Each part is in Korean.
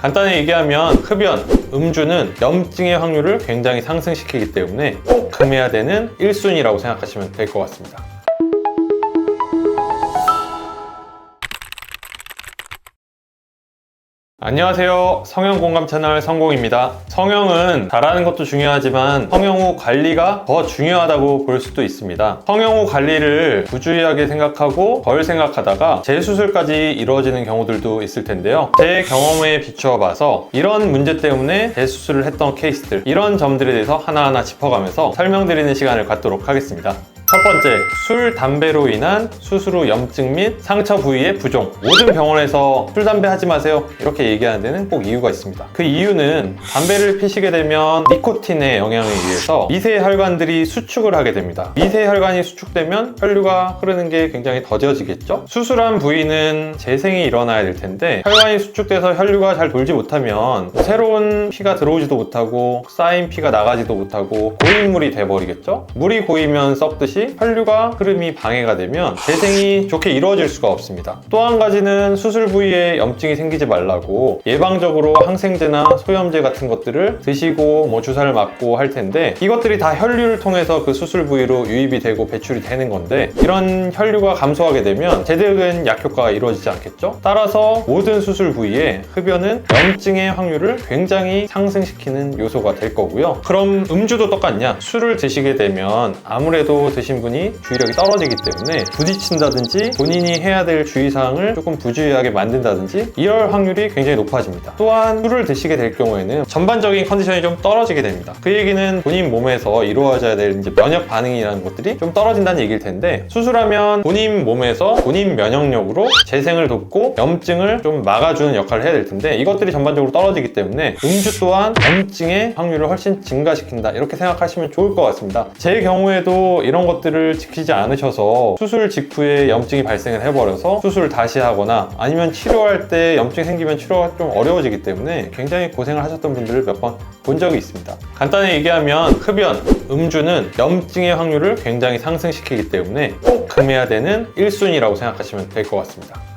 간단히 얘기하면 흡연, 음주는 염증의 확률을 굉장히 상승시키기 때문에 꼭 금해야 되는 1순위라고 생각하시면 될 것 같습니다. 안녕하세요. 성형 공감 채널 성공입니다. 성형은 잘하는 것도 중요하지만 성형 후 관리가 더 중요하다고 볼 수도 있습니다. 성형 후 관리를 부주의하게 생각하고 덜 생각하다가 재수술까지 이루어지는 경우들도 있을 텐데요. 제 경험에 비추어 봐서 이런 문제 때문에 재수술을 했던 케이스들, 이런 점들에 대해서 하나하나 짚어가면서 설명드리는 시간을 갖도록 하겠습니다. 첫 번째, 술, 담배로 인한 수술 후 염증 및 상처 부위의 부종. 모든 병원에서 술, 담배 하지 마세요. 이렇게 얘기하는 데는 꼭 이유가 있습니다. 그 이유는 담배를 피시게 되면 니코틴의 영향에 의해서 미세 혈관들이 수축을 하게 됩니다. 미세 혈관이 수축되면 혈류가 흐르는 게 굉장히 더뎌지겠죠? 수술한 부위는 재생이 일어나야 될 텐데 혈관이 수축돼서 혈류가 잘 돌지 못하면 새로운 피가 들어오지도 못하고 쌓인 피가 나가지도 못하고 고인물이 돼버리겠죠? 물이 고이면 썩듯이 혈류가 흐름이 방해가 되면 재생이 좋게 이루어질 수가 없습니다. 또 한 가지는 수술 부위에 염증이 생기지 말라고 예방적으로 항생제나 소염제 같은 것들을 드시고 뭐 주사를 맞고 할 텐데 이것들이 다 혈류를 통해서 그 수술 부위로 유입이 되고 배출이 되는 건데 이런 혈류가 감소하게 되면 제대로 된 약효과가 이루어지지 않겠죠? 따라서 모든 수술 부위에 흡연은 염증의 확률을 굉장히 상승시키는 요소가 될 거고요. 그럼 음주도 똑같냐? 술을 드시게 되면 아무래도 드신 분이 주의력이 떨어지기 때문에 부딪힌다든지 본인이 해야 될 주의사항을 조금 부주의하게 만든다든지 이럴 확률이 굉장히 높아집니다. 또한 술을 드시게 될 경우에는 전반적인 컨디션이 좀 떨어지게 됩니다. 그 얘기는 본인 몸에서 이루어져야 될 이제 면역 반응이라는 것들이 좀 떨어진다는 얘기일 텐데 수술하면 본인 몸에서 본인 면역력으로 재생을 돕고 염증을 좀 막아주는 역할을 해야 될 텐데 이것들이 전반적으로 떨어지기 때문에 음주 또한 염증의 확률을 훨씬 증가시킨다 이렇게 생각하시면 좋을 것 같습니다. 제 경우에도 이런 것 들을 지키지 않으셔서 수술 직후에 염증이 발생을 해버려서 수술을 다시 하거나 아니면 치료할 때 염증이 생기면 치료가 좀 어려워지기 때문에 굉장히 고생을 하셨던 분들을 몇 번 본 적이 있습니다. 간단히 얘기하면 흡연, 음주는 염증의 확률을 굉장히 상승시키기 때문에 꼭 금해야 되는 1순위라고 생각하시면 될 것 같습니다.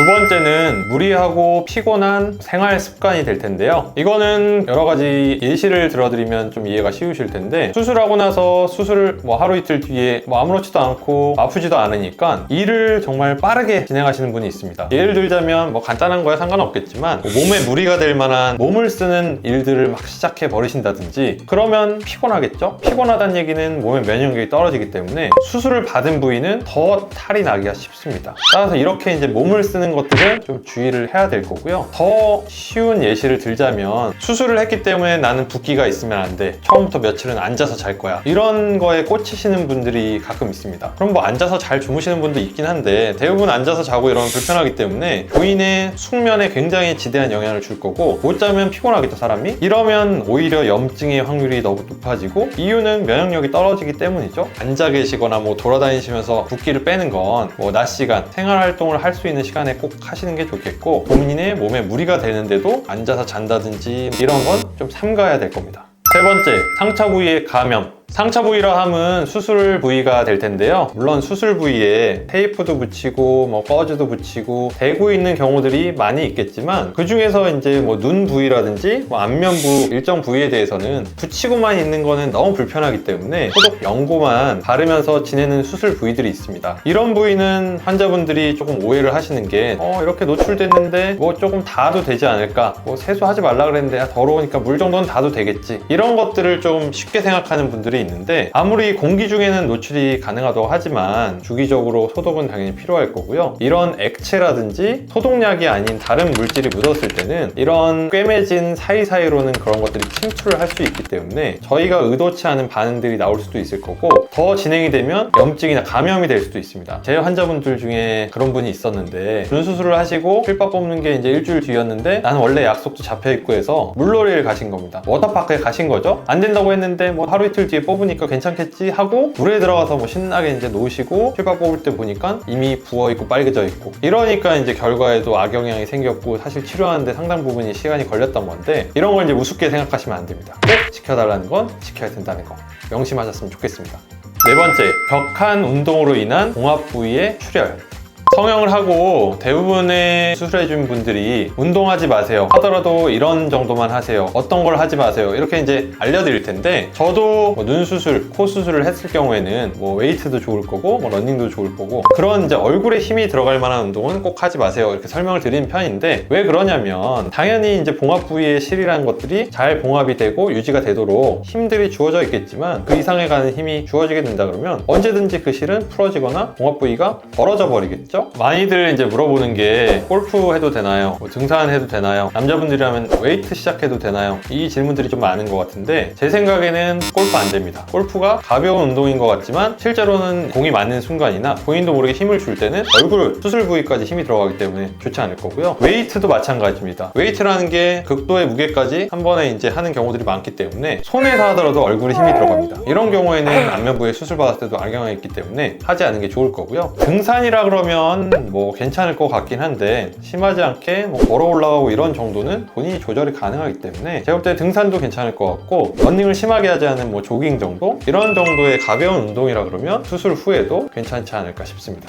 두 번째는 무리하고 피곤한 생활 습관이 될 텐데요. 이거는 여러 가지 예시를 들어드리면 좀 이해가 쉬우실 텐데 수술하고 나서 수술 뭐 하루 이틀 뒤에 뭐 아무렇지도 않고 아프지도 않으니까 일을 정말 빠르게 진행하시는 분이 있습니다. 예를 들자면 뭐 간단한 거야 상관없겠지만 뭐 몸에 무리가 될 만한 몸을 쓰는 일들을 막 시작해 버리신다든지 그러면 피곤하겠죠? 피곤하다는 얘기는 몸의 면역력이 떨어지기 때문에 수술을 받은 부위는 더 탈이 나기가 쉽습니다. 따라서 이렇게 이제 몸을 쓰는 것들은 좀 주의를 해야 될 거고요. 더 쉬운 예시를 들자면 수술을 했기 때문에 나는 붓기가 있으면 안 돼. 처음부터 며칠은 앉아서 잘 거야. 이런 거에 꽂히시는 분들이 가끔 있습니다. 그럼 뭐 앉아서 잘 주무시는 분도 있긴 한데 대부분 앉아서 자고 이러면 불편하기 때문에 부인의 숙면에 굉장히 지대한 영향을 줄 거고 못 자면 피곤하겠죠 사람이? 이러면 오히려 염증의 확률이 너무 높아지고 이유는 면역력이 떨어지기 때문이죠. 앉아 계시거나 뭐 돌아다니시면서 붓기를 빼는 건 뭐 낮 시간 생활 활동을 할 수 있는 시간에 꼭 하시는 게 좋겠고 본인의 몸에 무리가 되는데도 앉아서 잔다든지 이런 건 좀 삼가야 될 겁니다. 세 번째, 상처 부위의 감염. 상처 부위라 함은 수술 부위가 될 텐데요. 물론 수술 부위에 테이프도 붙이고 뭐 꺼즈도 붙이고 대고 있는 경우들이 많이 있겠지만 그 중에서 이제 뭐 눈 부위라든지 뭐 안면부 일정 부위에 대해서는 붙이고만 있는 거는 너무 불편하기 때문에 소독 연고만 바르면서 지내는 수술 부위들이 있습니다. 이런 부위는 환자분들이 조금 오해를 하시는 게 어, 이렇게 노출됐는데 뭐 조금 닿아도 되지 않을까? 뭐 세수하지 말라 그랬는데 아, 더러우니까 물 정도는 닿아도 되겠지. 이런 것들을 좀 쉽게 생각하는 분들이 있는데 아무리 공기 중에는 노출이 가능하다고 하지만 주기적으로 소독은 당연히 필요할 거고요. 이런 액체라든지 소독약이 아닌 다른 물질이 묻었을 때는 이런 꿰매진 사이사이로는 그런 것들이 침투를 할 수 있기 때문에 저희가 의도치 않은 반응들이 나올 수도 있을 거고 더 진행이 되면 염증이나 감염이 될 수도 있습니다. 제 환자분들 중에 그런 분이 있었는데 눈 수술을 하시고 필밥 뽑는 게 이제 일주일 뒤였는데 나는 원래 약속도 잡혀 있고 해서 물놀이를 가신 겁니다. 워터파크에 가신 거죠. 안 된다고 했는데 뭐 하루 이틀 뒤에 뽑으니까 괜찮겠지 하고 물에 들어가서 뭐 신나게 이제 놓으시고 필밥 뽑을 때 보니까 이미 부어 있고 빨개져 있고 이러니까 이제 결과에도 악영향이 생겼고 사실 치료하는데 상당 부분이 시간이 걸렸던 건데 이런 걸 이제 우습게 생각하시면 안 됩니다. 꼭 지켜달라는 건 지켜야 된다는 거 명심하셨으면 좋겠습니다. 네 번째, 격한 운동으로 인한 봉합 부위의 출혈. 성형을 하고 대부분의 수술해준 분들이 운동하지 마세요. 하더라도 이런 정도만 하세요. 어떤 걸 하지 마세요. 이렇게 이제 알려드릴 텐데 저도 뭐 눈 수술, 코 수술을 했을 경우에는 뭐 웨이트도 좋을 거고 뭐 러닝도 좋을 거고 그런 이제 얼굴에 힘이 들어갈 만한 운동은 꼭 하지 마세요. 이렇게 설명을 드리는 편인데 왜 그러냐면 당연히 이제 봉합 부위의 실이라는 것들이 잘 봉합이 되고 유지가 되도록 힘들이 주어져 있겠지만 그 이상에 가는 힘이 주어지게 된다 그러면 언제든지 그 실은 풀어지거나 봉합 부위가 벌어져 버리겠죠 많이들 이제 물어보는 게 골프 해도 되나요? 뭐 등산 해도 되나요? 남자분들이라면 웨이트 시작해도 되나요? 이 질문들이 좀 많은 것 같은데 제 생각에는 골프 안 됩니다. 골프가 가벼운 운동인 것 같지만 실제로는 공이 맞는 순간이나 본인도 모르게 힘을 줄 때는 얼굴 수술 부위까지 힘이 들어가기 때문에 좋지 않을 거고요. 웨이트도 마찬가지입니다. 웨이트라는 게 극도의 무게까지 한 번에 이제 하는 경우들이 많기 때문에 손에서 하더라도 얼굴에 힘이 들어갑니다. 이런 경우에는 안면부에 수술 받았을 때도 악영향이 있기 때문에 하지 않는 게 좋을 거고요. 등산이라 그러면 뭐 괜찮을 것 같긴 한데 심하지 않게 뭐 걸어 올라가고 이런 정도는 본인이 조절이 가능하기 때문에 제가 볼 때 등산도 괜찮을 것 같고 러닝을 심하게 하지 않은 뭐 조깅 정도? 이런 정도의 가벼운 운동이라 그러면 수술 후에도 괜찮지 않을까 싶습니다.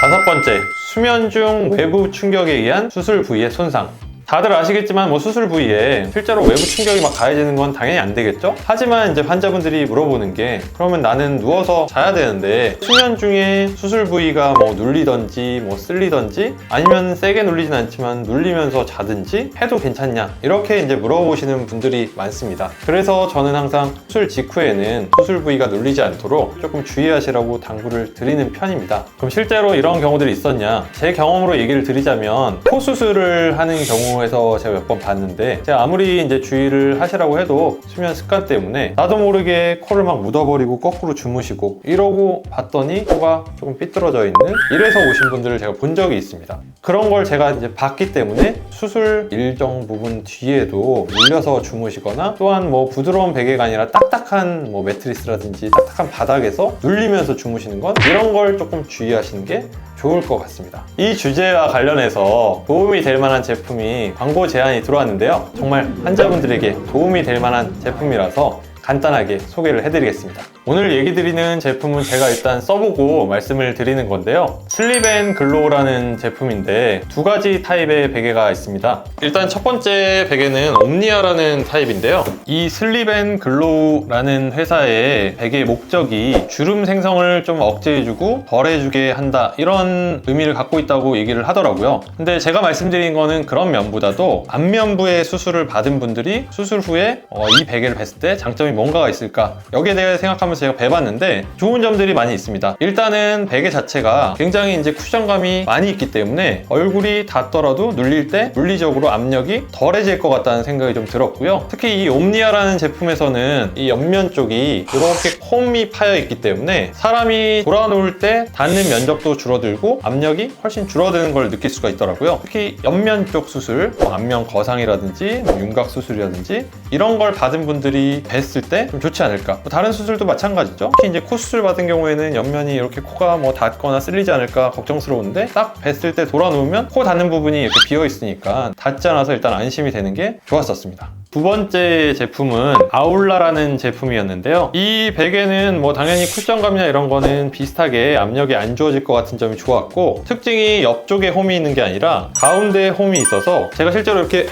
다섯 번째, 수면 중 외부 충격에 의한 수술 부위의 손상. 다들 아시겠지만 뭐 수술 부위에 실제로 외부 충격이 막 가해지는 건 당연히 안 되겠죠? 하지만 이제 환자분들이 물어보는 게 그러면 나는 누워서 자야 되는데 수면 중에 수술 부위가 뭐 눌리던지 뭐 쓸리던지 아니면 세게 눌리진 않지만 눌리면서 자든지 해도 괜찮냐 이렇게 이제 물어보시는 분들이 많습니다. 그래서 저는 항상 수술 직후에는 수술 부위가 눌리지 않도록 조금 주의하시라고 당부를 드리는 편입니다. 그럼 실제로 이런 경우들이 있었냐? 제 경험으로 얘기를 드리자면 코 수술을 하는 경우 에서 제가 몇 번 봤는데 제가 아무리 이제 주의를 하시라고 해도 수면 습관 때문에 나도 모르게 코를 막 묻어버리고 거꾸로 주무시고 이러고 봤더니 코가 조금 삐뚤어져 있는 이래서 오신 분들을 제가 본 적이 있습니다. 그런 걸 제가 이제 봤기 때문에 수술 일정 부분 뒤에도 눌려서 주무시거나 또한 뭐 부드러운 베개가 아니라 딱딱한 뭐 매트리스라든지 딱딱한 바닥에서 눌리면서 주무시는 건 이런 걸 조금 주의하시는 게 좋을 것 같습니다. 이 주제와 관련해서 도움이 될 만한 제품이 광고 제안이 들어왔는데요. 정말 환자분들에게 도움이 될 만한 제품이라서 간단하게 소개를 해드리겠습니다. 오늘 얘기 드리는 제품은 제가 일단 써보고 말씀을 드리는 건데요. 슬립 앤 글로우라는 제품인데 두 가지 타입의 베개가 있습니다. 일단 첫 번째 베개는 옴니아라는 타입인데요. 이 슬립 앤 글로우라는 회사의 베개의 목적이 주름 생성을 좀 억제해주고 덜해주게 한다 이런 의미를 갖고 있다고 얘기를 하더라고요. 근데 제가 말씀드린 거는 그런 면보다도 안면부의 수술을 받은 분들이 수술 후에 어, 이 베개를 뵀을 때 장점이 뭔가가 있을까 여기에 대해 생각하면 서 제가 배봤는데 좋은 점들이 많이 있습니다. 일단은 베개 자체가 굉장히 이제 쿠션감이 많이 있기 때문에 얼굴이 닿더라도 눌릴 때 물리적으로 압력이 덜해질 것 같다는 생각이 좀 들었고요. 특히 이 옴니아라는 제품에서는 이 옆면 쪽이 이렇게 홈이 파여 있기 때문에 사람이 돌아 놓을 때 닿는 면적도 줄어들고 압력이 훨씬 줄어드는 걸 느낄 수가 있더라고요. 특히 옆면 쪽 수술, 뭐 안면 거상이라든지 뭐 윤곽 수술이라든지 이런 걸 받은 분들이 뵀을 때 좀 좋지 않을까. 뭐 다른 수술도 마찬가지 죠. 특히 이제 코 수술 받은 경우에는 옆면이 이렇게 코가 뭐 닿거나 쓸리지 않을까 걱정스러운데 딱 뵀을 때 돌아 놓으면 코 닿는 부분이 이렇게 비어 있으니까 닿지 않아서 일단 안심이 되는 게 좋았었습니다. 두 번째 제품은 아울라라는 제품이었는데요. 이 베개는 뭐 당연히 쿠션감이나 이런 거는 비슷하게 압력이 안 주어질 것 같은 점이 좋았고 특징이 옆쪽에 홈이 있는 게 아니라 가운데에 홈이 있어서 제가 실제로 이렇게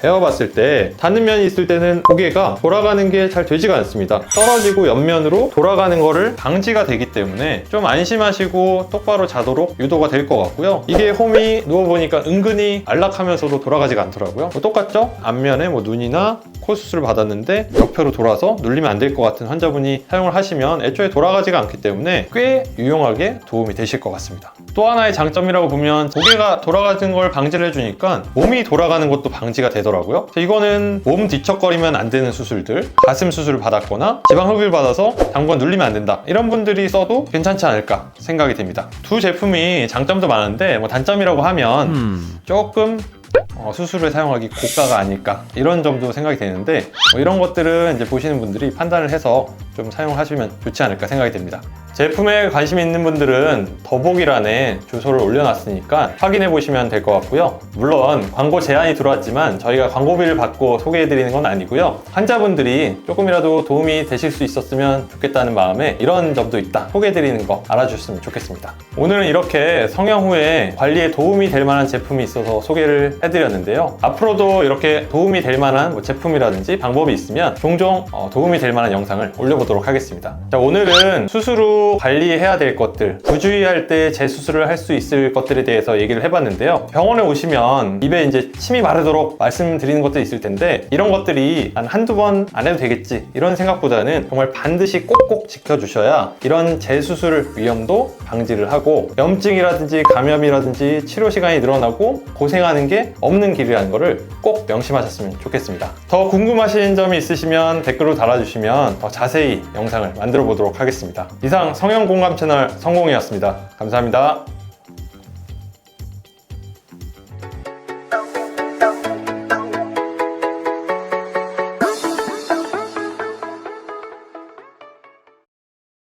베어봤을 때 닿는 면이 있을 때는 고개가 돌아가는 게 잘 되지가 않습니다. 떨어지고 옆면으로 돌아가는 거를 방지가 되기 때문에 좀 안심하시고 똑바로 자도록 유도가 될 것 같고요. 이게 홈이 누워보니까 은근히 안락하면서도 돌아가지가 않더라고요. 뭐 똑같죠? 앞면에 뭐 눈이나 코 수술을 받았는데 옆으로 돌아서 눌리면 안 될 것 같은 환자분이 사용을 하시면 애초에 돌아가지가 않기 때문에 꽤 유용하게 도움이 되실 것 같습니다. 또 하나의 장점이라고 보면 고개가 돌아가는 걸 방지를 해주니까 몸이 돌아가는 것도 방지가 되더라고요. 이거는 몸 뒤척거리면 안 되는 수술들, 가슴 수술을 받았거나 지방 흡입을 받아서 당분 눌리면 안 된다. 이런 분들이 써도 괜찮지 않을까 생각이 됩니다. 두 제품이 장점도 많은데 뭐 단점이라고 하면 조금 어, 수술을 사용하기 고가가 아닐까 이런 점도 생각이 되는데 뭐 이런 것들은 이제 보시는 분들이 판단을 해서 좀 사용하시면 좋지 않을까 생각이 됩니다. 제품에 관심 있는 분들은 더보기란에 주소를 올려놨으니까 확인해 보시면 될 것 같고요. 물론 광고 제한이 들어왔지만 저희가 광고비를 받고 소개해 드리는 건 아니고요. 환자분들이 조금이라도 도움이 되실 수 있었으면 좋겠다는 마음에 이런 점도 있다 소개해 드리는 거 알아주셨으면 좋겠습니다. 오늘은 이렇게 성형 후에 관리에 도움이 될 만한 제품이 있어서 소개를 해드렸는데요. 앞으로도 이렇게 도움이 될 만한 뭐 제품이라든지 방법이 있으면 종종 어, 도움이 될 만한 영상을 올려보도록 하겠습니다. 자, 오늘은 수술 후 관리해야 될 것들, 부주의할 때 재수술을 할 수 있을 것들에 대해서 얘기를 해봤는데요. 병원에 오시면 입에 이제 침이 마르도록 말씀드리는 것도 있을 텐데 이런 것들이 한 한두 번 안 해도 되겠지 이런 생각보다는 정말 반드시 꼭꼭 지켜주셔야 이런 재수술 위험도 방지를 하고 염증이라든지 감염이라든지 치료 시간이 늘어나고 고생하는 게 없는 길이라는 것을 꼭 명심하셨으면 좋겠습니다. 더 궁금하신 점이 있으시면 댓글로 달아주시면 더 자세히 영상을 만들어 보도록 하겠습니다. 이상 성형 공감 채널 성공이었습니다. 감사합니다.